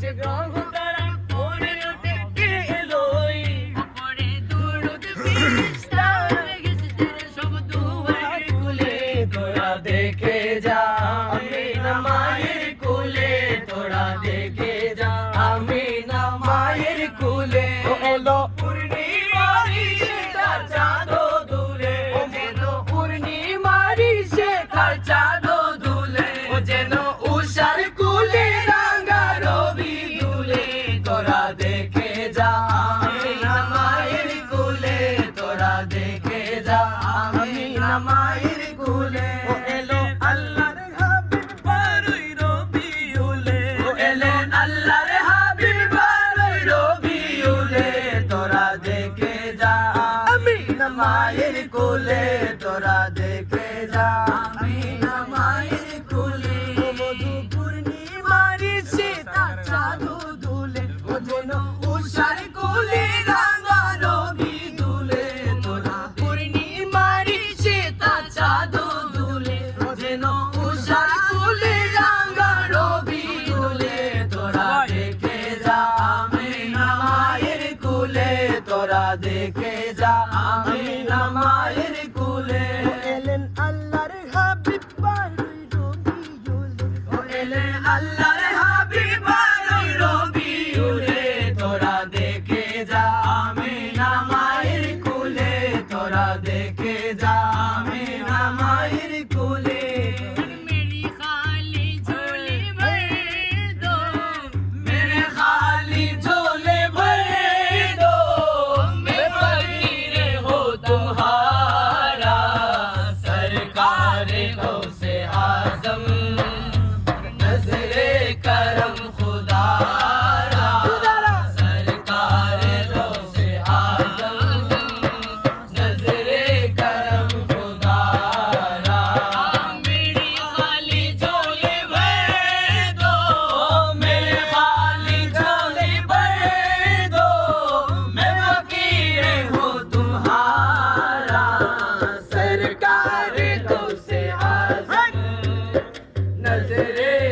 আকাশে গ্রহ তারা পরে ওঠে কে এলোই। উপরে দুরুদ ফিরিস্তার গেছে ছেড়ে সব দুয়ার খুলে। তোরা দেখে যা আমি নামাই দেখে যা আমি নামাইর কুলে। ও এলো আল্লাহর হাবিব বারুই রবিউলে। ও এলেন আল্লাহর হাবিব বারুই রবিউলে। তোরা দেখে যা আমি নামাইর কুলে। তোরা দেখে যা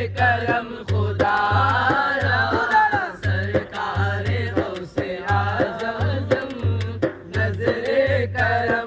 کرم خدا سرکار غوث آزم نظر کرم